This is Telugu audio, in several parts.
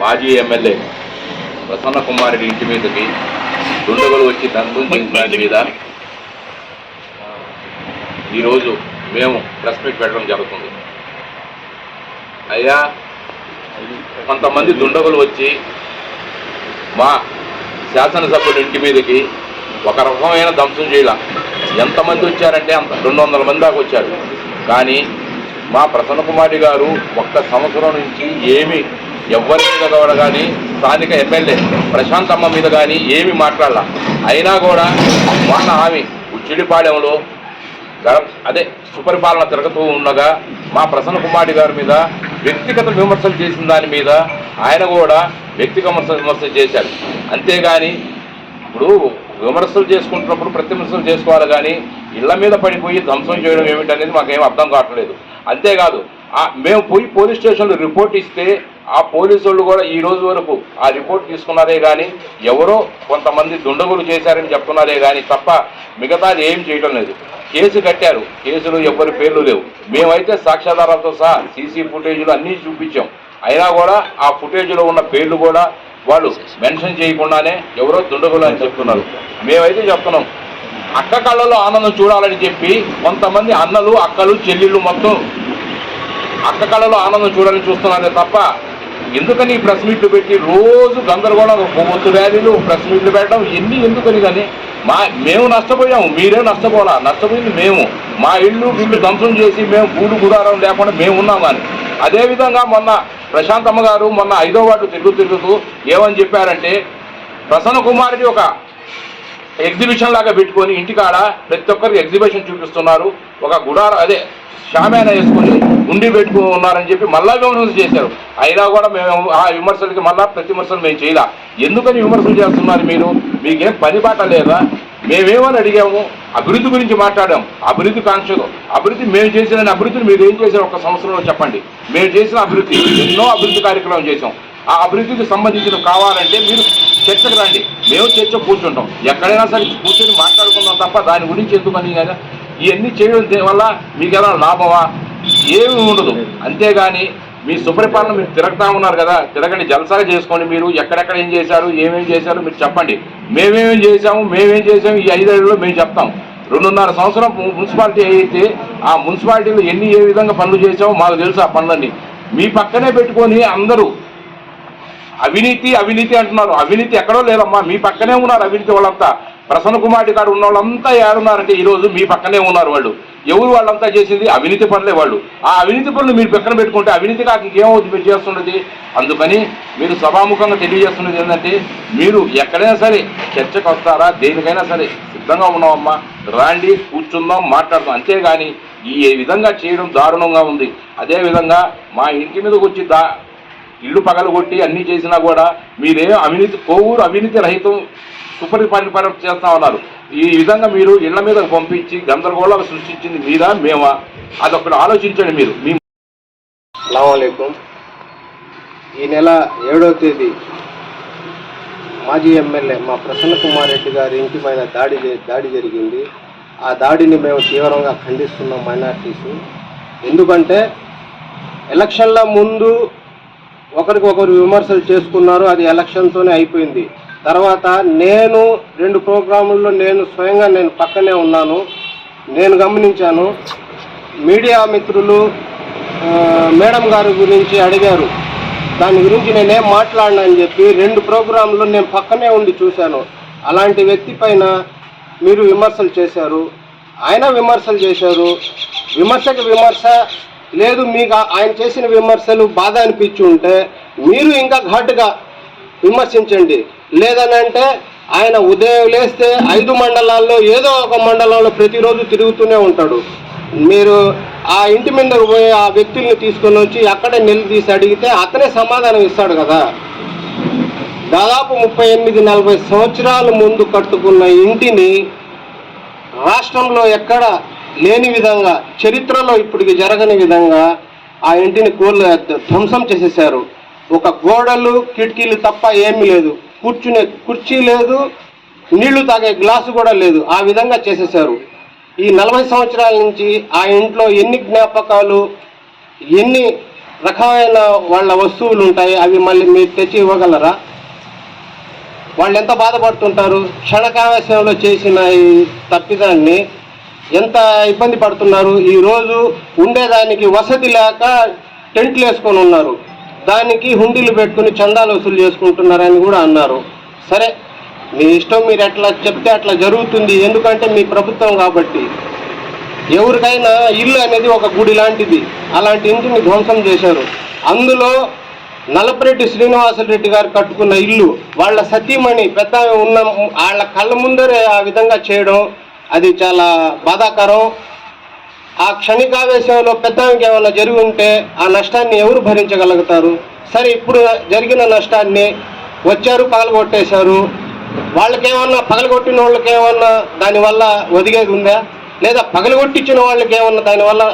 మాజీ ఎమ్మెల్యే ప్రసన్న కుమారుడి ఇంటి మీదకి దుండగులు వచ్చి దంతం చేసిన దాని మీద ఈరోజు మేము ప్రెస్ మీట్ పెట్టడం జరుగుతుంది. అయ్యా కొంతమంది దుండగులు వచ్చి మా శాసనసభ్యుల ఇంటి మీదకి ఒక రకమైన ధ్వంసం చేయాల. ఎంతమంది వచ్చారంటే అంత రెండు వందల మంది దాకా వచ్చారు. కానీ మా ప్రసన్న కుమారి గారు ఒక్క సంవత్సరం నుంచి ఏమి ఎవరి మీద కూడా కానీ స్థానిక ఎమ్మెల్యే ప్రశాంతమ్మ మీద కానీ ఏమి మాట్లాడాల. అయినా కూడా మొన్న హామీ ఉచ్చిడిపాడెంలో అదే సుపరిపాలన తిరగతూ ఉండగా మా ప్రసన్న కుమారి గారి మీద వ్యక్తిగత విమర్శలు చేసిన దాని మీద ఆయన కూడా వ్యక్తిగత విమర్శ విమర్శలు చేశారు. అంతేగాని ఇప్పుడు విమర్శలు చేసుకుంటున్నప్పుడు ప్రతి విమర్శలు చేసుకోవాలి కానీ ఇళ్ళ మీద పడిపోయి ధ్వంసం చేయడం ఏమిటనేది మాకేం అర్థం కావట్లేదు. అంతేకాదు మేము పోయి పోలీస్ స్టేషన్లో రిపోర్ట్ ఇస్తే ఆ పోలీసు వాళ్ళు కూడా ఈ రోజు వరకు ఆ రిపోర్ట్ తీసుకున్నారే కానీ ఎవరో కొంతమంది దుండగులు చేశారని చెప్తున్నారే కానీ తప్ప మిగతాది ఏం చేయటం లేదు. కేసు కట్టారు కేసులు ఎవరి పేర్లు లేవు. మేమైతే సాక్ష్యాధారాలతో సహా సీసీ ఫుటేజీలు అన్నీ చూపించాం. అయినా కూడా ఆ ఫుటేజ్లో ఉన్న పేర్లు కూడా వాళ్ళు మెన్షన్ చేయకుండానే ఎవరో దుండగులు అని చెప్తున్నారు. మేమైతే చెప్తున్నాం అక్క కళ్ళలో ఆనందం చూడాలని చెప్పి కొంతమంది అన్నలు అక్కలు చెల్లెళ్ళు మొత్తం అక్క కళ్ళలో ఆనందం చూడాలని చూస్తున్నారే తప్ప ఎందుకని ఈ ప్రెస్ మీట్లు పెట్టి రోజు గందరగోళం కొవ్వొత్తు ర్యాలీలు ప్రెస్ మీట్లు పెట్టడం ఎన్ని ఎందుకని కానీ మా మేము నష్టపోయాము మీరే నష్టపోలా నష్టపోయింది మేము. మా ఇల్లు ఇల్లు ధ్వంసం చేసి మేము గూడు గుడారం లేకుండా మేము ఉన్నాం కానీ. అదేవిధంగా మొన్న ప్రశాంతమ్మ గారు మొన్న ఐదో వార్డు తిరుగుతూ తిరుగుతూ ఏమని చెప్పారంటే ప్రసన్న కుమారుడి ఒక ఎగ్జిబిషన్ లాగా పెట్టుకొని ఇంటికాడ ప్రతి ఒక్కరికి ఎగ్జిబిషన్ చూపిస్తున్నారు. ఒక గుడార అదే షామేన వేసుకొని ఉండి పెట్టుకుని ఉన్నారని చెప్పి మళ్ళా విమర్శలు చేశారు. అయినా కూడా మేము ఆ విమర్శలకి మళ్ళా ప్రతి విమర్శలు మేము చేయలా. ఎందుకని విమర్శలు చేస్తున్నారు మీరు? మీకేం పని బాట లేదా? మేమేమని అడిగాము? అభివృద్ధి గురించి మాట్లాడాము. అభివృద్ధి కాంక్షలు. అభివృద్ధి మేము చేసిన అభివృద్ధిని మీరు ఏం చేశారు? ఒక సంవత్సరంలో చెప్పండి. మేము చేసిన అభివృద్ధి. ఎన్నో అభివృద్ధి కార్యక్రమం చేసాం ఆ అభివృద్ధికి సంబంధించిన కావాలంటే మీరు చర్చకు రండి. మేము చర్చ కూర్చుంటాం. ఎక్కడైనా సరే కూర్చొని మాట్లాడుకుందాం తప్ప దాని గురించి ఎందుకని కదా ఇవన్నీ చేయడం వల్ల మీకు ఎలా లాభమా? ఏమి ఉండదు. అంతేగాని మీ సుపరిపాలన మీరు తిరగతా ఉన్నారు కదా. తిరగండి. జలసాగా చేసుకోండి మీరు. ఎక్కడెక్కడ ఏం చేశారు ఏమేమి చేశారు మీరు చెప్పండి. మేమేమేం చేశాము మేమేం చేసాము ఈ ఐదేళ్ళలో మేము చెప్తాం. రెండున్నర సంవత్సరం మున్సిపాలిటీ అయితే ఆ మున్సిపాలిటీలో ఎన్ని ఏ విధంగా పనులు చేసామో మాకు తెలుసు ఆ పనులన్నీ. మీ పక్కనే పెట్టుకొని అందరూ అవినీతి అవినీతి అంటున్నారు. అవినీతి ఎక్కడో లేదమ్మా. మీ పక్కనే ఉన్నారు అవినీతి వాళ్ళంతా. ప్రసన్న కుమారి గారు ఉన్న వాళ్ళంతా ఏడున్నారంటే ఈ రోజు మీ పక్కనే ఉన్నారు వాళ్ళు. ఎవరు వాళ్ళంతా చేసింది? అవినీతి పనులే వాళ్ళు. ఆ అవినీతి పనులు మీరు పక్కన పెట్టుకుంటే అవినీతి కాక ఇంకేమవుతుంది? మీరు చేస్తున్నది అందుకని మీరు సభాముఖంగా తెలియజేస్తున్నది ఏంటంటే మీరు ఎక్కడైనా సరే చర్చకు వస్తారా? దేనికైనా సరే సిద్ధంగా ఉన్నామమ్మా రాండి కూర్చుందాం మాట్లాడదాం. అంతేగాని ఈ విధంగా చేయడం దారుణంగా ఉంది. అదేవిధంగా మా ఇంటి మీదకి వచ్చి దా ఇల్లు పగలగొట్టి అన్నీ చేసినా కూడా మీరేం అవినీతి కోవూరు అవినీతి రహితం సుపరిపాలన చేస్తా ఉన్నారు. ఈ విధంగా మీరు ఇళ్ళ మీద పంపించి గందరగోళాలు సృష్టించింది మీరా మేమా? అదొకటి ఆలోచించండి మీరు. మీ అస్సలామలైకుం ఈ నెల ఏడో తేదీ మాజీ ఎమ్మెల్యే మా ప్రసన్న కుమార్ రెడ్డి గారి ఇంటి పైన దాడి దాడి జరిగింది. ఆ దాడిని మేము తీవ్రంగా ఖండిస్తున్నాం మైనార్టీస్. ఎందుకంటే ఎలక్షన్ల ముందు ఒకరికొకరు విమర్శలు చేసుకున్నారు అది ఎలక్షన్తోనే అయిపోయింది. తర్వాత నేను రెండు ప్రోగ్రాముల్లో నేను స్వయంగా నేను పక్కనే ఉన్నాను. నేను గమనించాను మీడియా మిత్రులు మేడం గారి గురించి అడిగారు. దాని గురించి నేనేం మాట్లాడినా అని చెప్పి రెండు ప్రోగ్రాంలు నేను పక్కనే ఉండి చూశాను. అలాంటి వ్యక్తి పైన మీరు విమర్శలు చేశారు. ఆయన విమర్శలు చేశారు. విమర్శకు విమర్శ లేదు మీకు ఆయన చేసిన విమర్శలు బాధ అనిపించి ఉంటే మీరు ఇంకా ఘాటుగా విమర్శించండి. లేదనంటే ఆయన ఉదయం లేస్తే ఐదు మండలాల్లో ఏదో ఒక మండలంలో ప్రతిరోజు తిరుగుతూనే ఉంటాడు. మీరు ఆ ఇంటి మీదకు పోయి ఆ వ్యక్తుల్ని తీసుకొని వచ్చి అక్కడే నిలదీసి అడిగితే అతనే సమాధానం ఇస్తాడు కదా. దాదాపు ముప్పై ఎనిమిది నలభై సంవత్సరాల ముందు కట్టుకున్న ఇంటిని రాష్ట్రంలో ఎక్కడ లేని విధంగా చరిత్రలో ఇప్పటికి జరగని విధంగా ఆ ఇంటిని కోళ్ళు ధ్వంసం చేసేసారు ఒక గోడలు కిటికీలు తప్ప ఏమీ లేదు. కూర్చునే కుర్చీ లేదు నీళ్ళు తాగే గ్లాసు కూడా లేదు. ఆ విధంగా చేసేసారు ఈ నలభై సంవత్సరాల నుంచి ఆ ఇంట్లో ఎన్ని జ్ఞాపకాలు ఎన్ని రకమైన వాళ్ళ వస్తువులు ఉంటాయి అవి మళ్ళీ మీరు తెచ్చి ఇవ్వగలరా? వాళ్ళు ఎంత బాధపడుతుంటారు? క్షణకావేశంలో చేసిన ఈ తప్పిదాన్ని ఎంత ఇబ్బంది పడుతున్నారు? ఈరోజు ఉండేదానికి వసతి లేక టెంట్లు వేసుకొని ఉన్నారు. దానికి హుండీలు పెట్టుకుని చందాలు వసూలు చేసుకుంటున్నారని కూడా అన్నారు. సరే మీ ఇష్టం మీరు ఎట్లా చెప్తే అట్లా జరుగుతుంది. ఎందుకంటే మీ ప్రభుత్వం కాబట్టి. ఎవరికైనా ఇల్లు అనేది ఒక గుడి లాంటిది. అలాంటి ఇంటిని ధ్వంసం చేశారు. అందులో నలపరెడ్డి శ్రీనివాసరెడ్డి గారు కట్టుకున్న ఇల్లు వాళ్ళ సతీమణి పెద్ద ఉన్న వాళ్ళ కళ్ళ ముందరే ఆ విధంగా చేయడం అది చాలా బాధాకరం. ఆ క్షణికావేశంలో పెద్దానికి ఏమైనా జరిగి ఉంటే ఆ నష్టాన్ని ఎవరు భరించగలుగుతారు? సరే ఇప్పుడు జరిగిన నష్టాన్ని వచ్చారు పగలగొట్టేశారు. వాళ్ళకేమన్నా పగలగొట్టిన వాళ్ళకి ఏమన్నా దానివల్ల ఒదిగేది ఉందా? లేదా పగలగొట్టించిన వాళ్ళకి ఏమన్నా దానివల్ల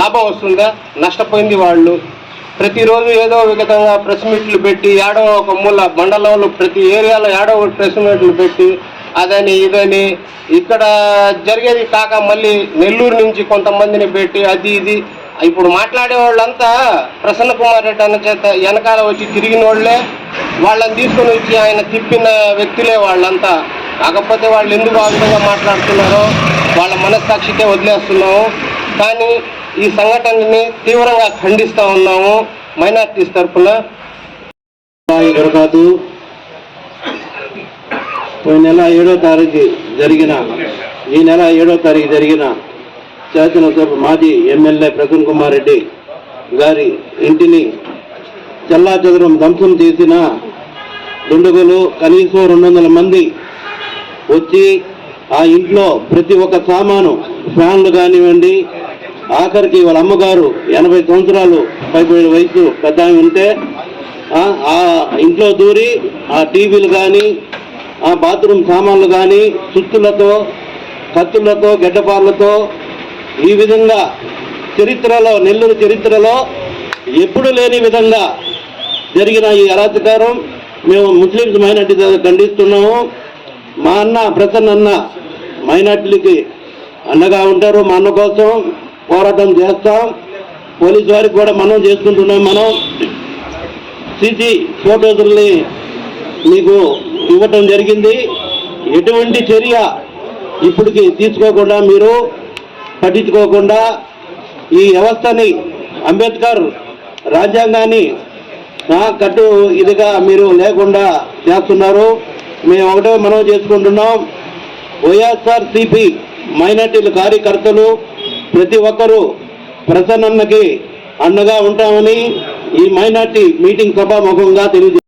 లాభం వస్తుందా? నష్టపోయింది వాళ్ళు. ప్రతిరోజు ఏదో విధంగా ప్రెస్ మీట్లు పెట్టి ఏడో ఒక మూల మండలంలో ప్రతి ఏరియాలో ఏడో ఒక ప్రెస్ మీట్లు పెట్టి అదని ఇదని ఇక్కడ జరిగేది కాక మళ్ళీ నెల్లూరు నుంచి కొంతమందిని పెట్టి అది ఇది. ఇప్పుడు మాట్లాడే వాళ్ళంతా ప్రసన్న కుమార్ రెడ్డి అన్న చేత వెనకాల వచ్చి తిరిగిన వాళ్ళే. వాళ్ళని తీసుకొని వచ్చి ఆయన తిప్పిన వ్యక్తులే వాళ్ళంతా. కాకపోతే వాళ్ళు ఎందుకు ఆ విధంగా మాట్లాడుతున్నారో వాళ్ళ మనస్సాక్షికే వదిలేస్తున్నాము. కానీ ఈ సంఘటనని తీవ్రంగా ఖండిస్తూ ఉన్నాము. మైనార్టీస్ తరఫున. దొరకదు పోయిన నెల ఏడో తారీఖు జరిగిన ఈ నెల ఏడో తారీఖు జరిగిన శాసనసభ మాజీ ఎమ్మెల్యే ప్రసన్న కుమార్ రెడ్డి గారి ఇంటిని చల్లా చదురం ధ్వంసం చేసిన దుండగులు కనీసం రెండు వందల మంది వచ్చి ఆ ఇంట్లో ప్రతి ఒక్క సామాను ఫ్యాన్లు కానివ్వండి ఆఖరికి వాళ్ళ అమ్మగారు ఎనభై సంవత్సరాలు పైపోయిన వయసు పెద్ద ఉంటే ఆ ఇంట్లో దూరి ఆ టీవీలు కానీ ఆ బాత్రూమ్ సామాన్లు కానీ సుత్తులతో కత్తులతో గడ్డపార్లతో ఈ విధంగా చరిత్రలో నెల్లూరు చరిత్రలో ఎప్పుడు లేని విధంగా జరిగిన ఈ అరాచకారం. మేము ముస్లిమ్స్ మైనార్టీ ఖండిస్తున్నాము. మా అన్న ప్రసన్న అన్న మైనార్టీలకి అండగా ఉంటారు. మా అన్న కోసం పోరాటం చేస్తాం. పోలీస్ వారికి కూడా మనం చేసుకుంటున్నాం మనం. సిసి ఫోటోస్ని మీకు ఇవ్వటం జరిగింది. ఎటువంటి చర్య ఇప్పటికి తీసుకోకుండా మీరు పట్టించుకోకుండా ఈ వ్యవస్థని అంబేద్కర్ రాజ్యాంగాన్ని కట్టు ఇదిగా మీరు లేకుండా చేస్తున్నారు. మేము ఒకటే మనం చేసుకుంటున్నాం. వైఎస్ఆర్ సిపి మైనార్టీల కార్యకర్తలు ప్రతి ఒక్కరూ ప్రసన్నకి అండగా ఉంటామని ఈ మైనార్టీ మీటింగ్ సభాముఖంగా తెలియజే